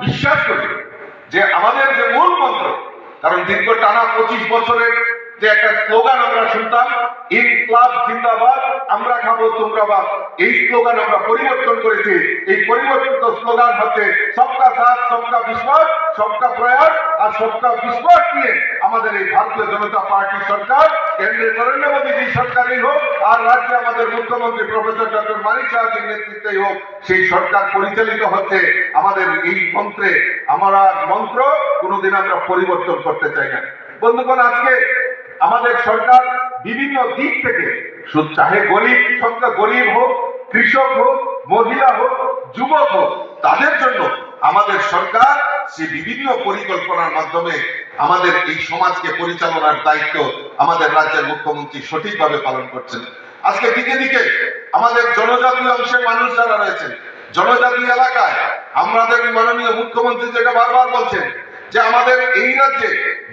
বিশ্বাস করি যে আমাদের যে মূল মন্ত্র কারণ দীর্ঘ টানা পঁচিশ বছরের যে একটা স্লোগান আমরা শুনতাম ইনকলাব জিন্দাবাদ, আমরা খাব তোমরা বাদ। এই স্লোগান আমরা পরিবর্তন করেছি। এই পরিবর্তিত স্লোগান হচ্ছে, সবকা সাথ, সবকা বিশ্বাস, সবকা প্রয়াস আর সবকা বিশ্বাস নিয়ে আমাদের এই ভারতীয় জনতা পার্টি সরকার কেন্দ্রে নরেন্দ্র মোদীজি সরকারই হোক আর রাজ্যে আমাদের মুখ্যমন্ত্রী প্রফেসর ডক্টর মানিক সাহাজির নেতৃত্বেই হোক, সেই সরকার পরিচালিত হচ্ছে আমাদের এই মন্ত্রে। আমরা মন্ত্র কোনোদিন আমরা পরিবর্তন করতে চাই না। বন্ধুগণ, আজকে আমাদের সরকার বিভিন্ন দিক থেকে চাহে গরিব সবটা গরিব হোক, কৃষক হোক, মহিলা হোক, যুবক হোক, তাদের জন্য আমাদের সরকার সে বিভিন্ন পরিকল্পনার মাধ্যমে আমাদের এই সমাজকে পরিচালনার দায়িত্ব আমাদের রাজ্যের মুখ্যমন্ত্রী সঠিকভাবে পালন করছেন। আজকে দিকে দিকে আমাদের জনজাতি অংশের মানুষ যারা রয়েছেন, জনজাতি এলাকায় আমাদের মাননীয় মুখ্যমন্ত্রী যেটা বারবার বলছেন যে আমাদের এই রাজ্যে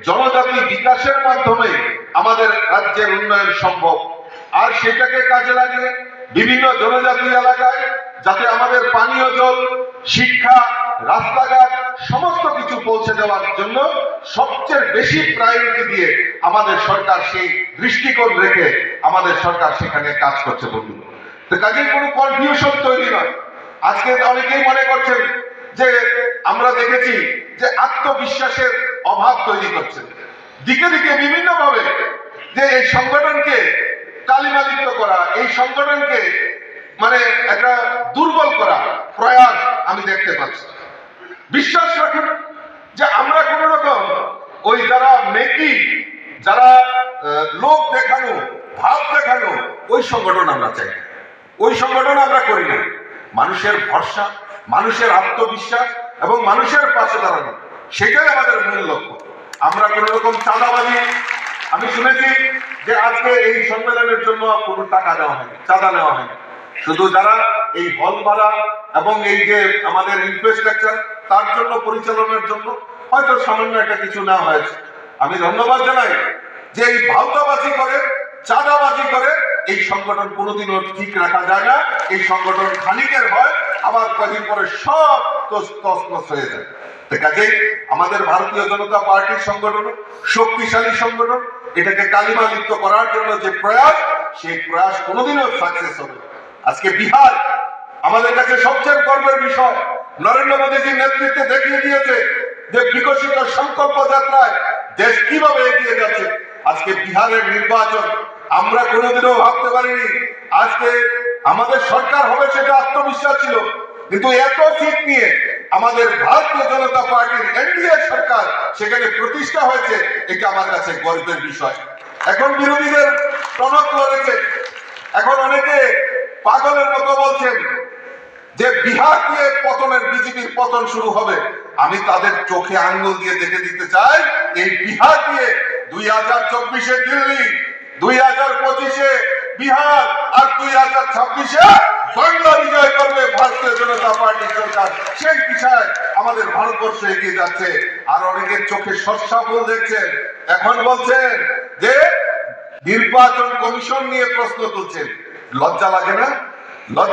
জনজাতি বিকাশের মাধ্যমে আমাদের রাজ্যের উন্নয়ন সম্ভব। আর সেটাকে কাজে লাগিয়ে বিভিন্ন জনজাতি এলাকায় যাতে আমাদের পানীয় জল, শিক্ষা, রাস্তাঘাট, সমস্ত কিছু পৌঁছে দেওয়ার জন্য সবচেয়ে বেশি প্রায়োরিটি দিয়ে আমাদের সরকার সেই দৃষ্টিকোণ রেখে আমাদের সরকার সেখানে কাজ করছে বন্ধু তো কাজেই কোনো কনফিউশন তৈরি নয়। আজকে অনেকেই মনে করছেন যে আমরা দেখেছি যে আত্মবিশ্বাসের অভাব তৈরি করছে। দিকে দিকে বিভিন্ন ভাবে যে এই সংগঠনকে কালিমালিপ্ত করা, এই সংগঠনকে মানে একটা দুর্বল করা প্রয়াস আমি দেখতে পাচ্ছি। বিশ্বাস রাখুন যে আমরা কোন রকম ওই যারা মেকি যারা লোক দেখানো, ভাব দেখানো, ওই সংগঠন আমরা চাই ওই সংগঠন আমরা করি না। মানুষের ভরসা মানুষের আত্মবিশ্বাস এবং মানুষের পাশে দাঁড়ানো, সেটাই আমাদের মূল লক্ষ্য। আমরা কোন রকম চাঁদাবাজি আমি শুনেছি যে আজকে এই সম্মেলনের জন্য কোনো টাকা দেওয়া হয়নি, চাঁদা নেওয়া হয়নি। শুধু যারা এই হল ভাড়া এবং এই যে আমাদের ইনফ্রাস্ট্রাকচার তার জন্য পরিচালনার জন্য হয়তো সামান্য একটা কিছু নেওয়া হয়েছে। আমি ধন্যবাদ জানাই যে এই ভাওতাবাজি করে, চাঁদাবাজি করে এই সংগঠন কোনোদিনও ঠিক রাখা যায় না, এই সংগঠন খানিকের হয় আবার কদিন পরে সব তসমস হয়ে যায় তো কাজেই আমাদের ভারতীয় জনতা পার্টির সংগঠন, শক্তিশালী সংগঠন, এটাকে কালিমা লিপ্ত করার জন্য যে প্রয়াস, সেই প্রয়াস কোনোদিনও সাকসেস হবে আজকে বিহার আমাদের কাছে সবচেয়ে গর্বের বিষয়। নরেন্দ্র মোদীজির নেতৃত্বে দেখিয়ে দিয়েছে যে বিকশিত সংকল্প যাত্রায় দেশ কীভাবে এগিয়ে যাচ্ছে। আজকে বিহারের নির্বাচন, আমরা কোনোদিনও ভাবতে পারিনি। আজকে আমাদের সরকার হবে সেটা আত্মবিশ্বাস ছিল। কিন্তু এত সিট নিয়ে আমাদের ভারতীয় জনতা পার্টির এনডিএ সরকার সেখানে প্রতিষ্ঠা হয়েছে, এটা আমার কাছে গর্বের বিষয়। এখন বিরোধীদের টনক লড়েছে এখন অনেকে পাগলের মতো বলছেন যে বিহার দিয়ে পতনের, বিজেপির পতন শুরু হবে। আমি তাদের চোখে আঙ্গুল দিয়ে দেখে দিতে চাই, এই বিহার দিয়ে দুই হাজার চব্বিশে দিল্লি, দুই হাজার পঁচিশে বিহার আর দুই হাজার ছাব্বিশে বাংলা বিজয় করবে ভারতীয় জনতা পার্টি সরকার। সেই বিষয়ে আমাদের ভারতবর্ষ এগিয়ে যাচ্ছে। আর অনেকের চোখে সস্যা দেখছেন। এখন বলছেন যে নির্বাচন কমিশন নিয়ে প্রশ্ন তুলছেন। লজ্জা লাগে না?